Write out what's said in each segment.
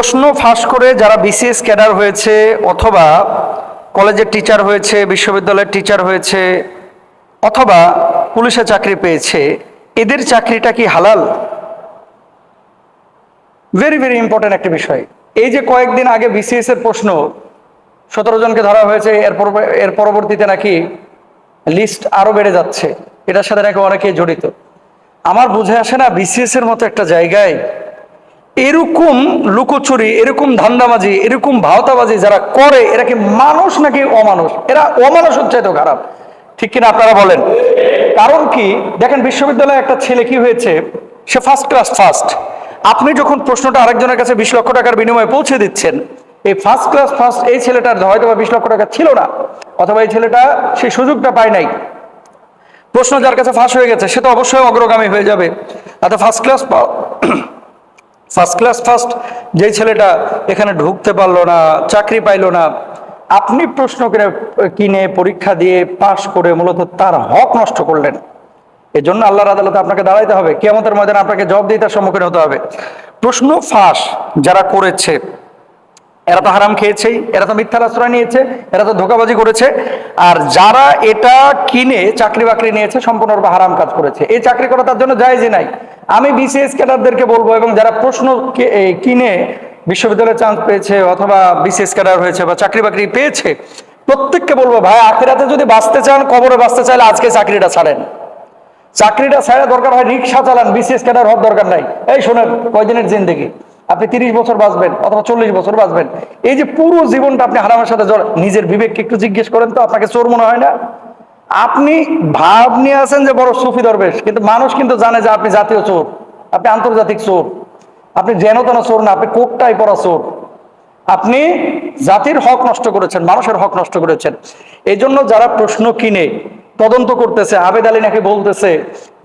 প্রশ্ন ফাঁস করে যারা বিসিএস ক্যাডার হয়েছে অথবা কলেজের টিচার হয়েছে, বিশ্ববিদ্যালয়ের টিচার হয়েছে অথবা পুলিশে চাকরি পেয়েছে, এদের চাকরিটা কি হালাল? ভেরি ভেরি ইম্পর্টেন্ট একটা বিষয়। এই যে কয়েকদিন আগে বিসিএস এর প্রশ্ন, সতেরো জনকে ধরা হয়েছে এরপর এর পরবর্তীতে নাকি লিস্ট আরও বেড়ে যাচ্ছে। এটার সাথে নাকি অনেকেই জড়িত। আমার বুঝে আসে না বিসিএস এর মতো একটা জায়গায় এরকম লুকোচুরি, এরকম ধান্দাবাজি, এরকম ভাওতাবাজি যারা করে, এরা কি মানুষ নাকি অমানুষ? এরা অমানুষ হচ্ছে তো খারাপ। ঠিক কিনা আপনারা বলেন? কারণ কি? দেখেন, বিশ্ববিদ্যালয়ে একটা ছেলে কি হয়েছে? সে ফার্স্ট ক্লাস ফার্স্ট আপনি যখন প্রশ্নটা আরেকজনের কাছে বিশ লক্ষ টাকার বিনিময়ে পৌঁছে দিচ্ছেন, এই ফার্স্ট ক্লাস ফার্স্ট এই ছেলেটার হয়তো বা বিশ লক্ষ টাকা ছিল না, অথবা এই ছেলেটা সেই সুযোগটা পায় নাই। প্রশ্ন যার কাছে ফাঁস হয়ে গেছে, সে তো অবশ্যই অগ্রগামী হয়ে যাবে। অর্থাৎ first class first class first যেই ছেলেটা এখানে ঢুকতে পারল না, চাকরি পাইলো না, আপনি প্রশ্ন কিনে কিনে, পরীক্ষা দিয়ে পাশ করে মূলত তার হক নষ্ট করলেন। এজন্য জন্য আল্লাহর আদালতে আপনাকে দাঁড়াইতে হবে। কেমতের ময়দানে আপনাকে জব দিয়ে তার সম্মুখীন হতে হবে। প্রশ্ন ফাঁস যারা করেছে এরা তো হারাম খেয়েছেই এরা তো মিথ্যার আশ্রয় নিয়েছে, এরা তো ধোকাবাজি করেছে। আর যারা এটা কিনে, চাকরি বাকরি নিয়েছে, সম্পূর্ণরূপে হারাম কাজ করেছে। এই চাকরি করা তার জন্য জায়জই নাই। আমি বিসিএস ক্যাডারদেরকে বলব এবং যারা প্রশ্ন কিনে বিশ্ববিদ্যালয়ে চান্স পেয়েছে অথবা বিসিএস ক্যাডার হয়েছে বা চাকরি বাকরি পেয়েছে, প্রত্যেককে বলব, ভাই, আখেরাতে যদি বাঁচতে চান, কবরে বাঁচতে চাইলে আজকে চাকরিটা ছাড়েন। চাকরিটা ছাড়া দরকার হয়, রিক্সা চালান বিসিএস ক্যাডার হওয়ার দরকার নাই। এই শোনেন, কয়দিনের জিন্দেগি। আপনি তিরিশ বছর বাঁচবেন অথবা চল্লিশ বছর বাঁচবেন। এই যে পুরো জীবনটা আপনি হারামের সাথে জড় নিজের বিবেককে একটু জিজ্ঞেস করেন তো, আপনাকে চোর মনে হয় না? আপনি ভাব নিয়ে আছেন যে বড় সুফি দরবেশ, কিন্তু মানুষ কিন্তু জানে যে আপনি জাতীয় চোর, আপনি আন্তর্জাতিক চোর, আপনি যেন তেন চোর না, আপনি কোকটাই পড়া চোর। আপনি জাতির হক নষ্ট করেছেন, মানুষের হক নষ্ট করেছেন। এই যারা প্রশ্ন কিনে তদন্ত করতেছে, আবেদ আলী নাকি বলতেছে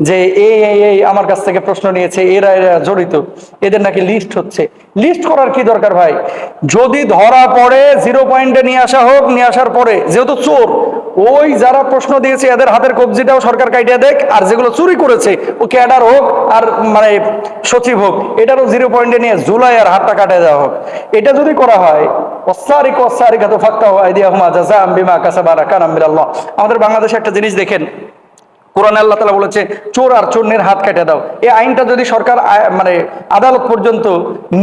যে এই আমার কাছ থেকে প্রশ্ন নিয়েছে, এরা এরা জড়িত, এদের নাকি লিস্ট হচ্ছে। লিস্ট করার কি দরকার ভাই? যদি ধরা পড়ে জিরো পয়েন্টে নিয়ে আসা হোক, নিয়ে আসার পরে, যেহেতু চোর, ওই যারা প্রশ্ন দিয়েছে, এদের হাতের কবজিটাও সরকার কাটিয়ে দেখ, আর যেগুলো চুরি করেছে, ও ক্যাডার হোক আর মানে সচিব হোক, এটারও জিরো পয়েন্টে নিয়ে জুলাই আর হাতটা কাটিয়ে দেওয়া হোক। এটা যদি করা হয় অসারিক অসারিকা তো হয় দিয়া হুমা বিমা কাসাবারা কানাম বিরাল্লাহ আমাদের বাংলাদেশে একটা জিনিস দেখেন, কোরআন আল্লাহ তালা বলেছে, চোর আর চোরনের হাত কেটে দাও। এই আইনটা যদি সরকার মানে আদালত পর্যন্ত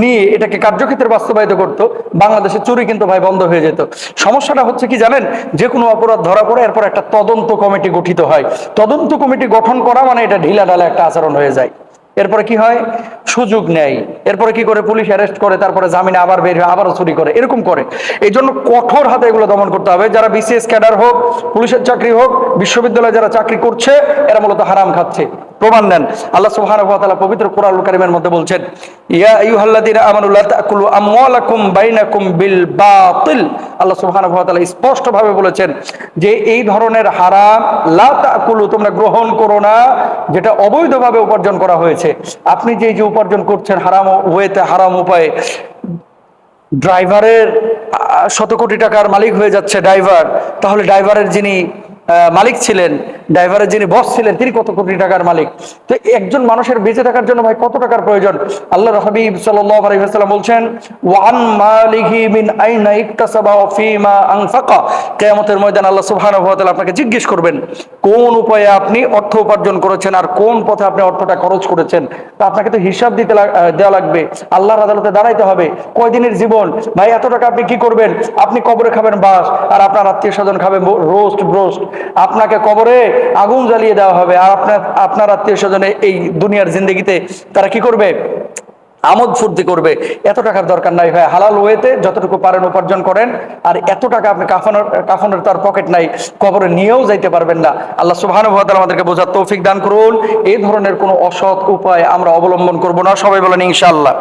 নিয়ে এটাকে কার্যক্ষেত্রে বাস্তবায়িত করতো, বাংলাদেশে চুরি কিন্তু ভাই বন্ধ হয়ে যেত। সমস্যাটা হচ্ছে কি জানেন? যে কোনো অপরাধ ধরা পড়ে, এরপর একটা তদন্ত কমিটি গঠিত হয়। তদন্ত কমিটি গঠন করা মানে এটা ঢিলা ঢালা একটা আচরণ হয়ে যায়। এরপরে কি হয়? সুযোগ নেয়। এরপরে কি করে? পুলিশ অ্যারেস্ট করে, তারপরে জামিনে আবার বের হয় আবারও চুরি করে। এরকম করে। এই জন্য কঠোর হাতে এগুলো দমন করতে হবে। যারা বিসিএস ক্যাডার হোক, পুলিশের চাকরি হোক, বিশ্ববিদ্যালয়ে যারা চাকরি করছে, এরা মূলত হারাম খাচ্ছে। প্রমাণ দেন। আল্লাহ সুবহানাহু ওয়া পবিত্র কোরআন কারীমের মধ্যে বলছেন, ইয়া আইয়ুহাল্লাযীনা আমানু লা তাকুলু আমওয়ালাকুম বাইনাকুম বিল বাতিল। আল্লাহ সুবহানাহু ওয়া তাআলা স্পষ্ট ভাবে বলেছেন যে এই ধরনের হারাম লা তাকুলু তোমরা গ্রহণ করো না, যেটা অবৈধভাবে উপার্জন করা হয়েছে। আপনি যে যে উপার্জন করছেন হারাম ওয়েতে হারাম উপায়ে, ড্রাইভারের শত কোটি টাকার মালিক হয়ে যাচ্ছে ড্রাইভার, তাহলে ড্রাইভারের যিনি মালিক ছিলেন ড্রাইভারের যিনি বস ছিলেন, তিনি কত কোটি টাকার মালিক? তো একজন মানুষের বেঁচে থাকার জন্য ভাই কত টাকার প্রয়োজন? আল্লাহ হাবিব ওয়াসাল্লাম বলছেন, ওয়ান মালিহি মিন আইনা ইকতাসাবা ফীমা আনফাকা। কিয়ামতের ময়দানে আল্লাহ সুবহানাহু ওয়া আপনাকে জিজ্ঞেস করবেন, কোন উপায়ে আপনি অর্থ উপার্জন করেছেন আর কোন পথে আপনি অর্থটা খরচ করেছেন? তা আপনাকে তো হিসাব দিতে দেওয়া লাগবে। আল্লাহর আদালতে দাঁড়াইতে হবে। কয়দিনের জীবন? ভাই, এত টাকা আপনি কি করবেন? আপনি কবরে খাবেন বাস, আর আপনার আত্মীয় স্বজন খাবে রোস্ট ব্রোস্ট আপনাকে কবরে আগুন জ্বালিয়ে দেওয়া হবে। আর আপনার আপনার আত্মীয় স্বজনে এই দুনিয়ার জিন্দগিতে তারা কি করবে? আমোদ ফুর্তি করবে। এত টাকার দরকার নাই ভাই। হালাল ওয়েতে যতটুকু পারেন উপার্জন করেন। আর এত টাকা আপনি কাফনের কাফনের তার পকেট নাই। কবরে নিয়েও যাইতে পারবেন না। আল্লাহ সুবহানাহু আমাদেরকে বোঝার তৌফিক দান করুন। এই ধরনের কোনো অসৎ উপায় আমরা অবলম্বন করব না। সবাই বলেন ইনশাআল্লাহ।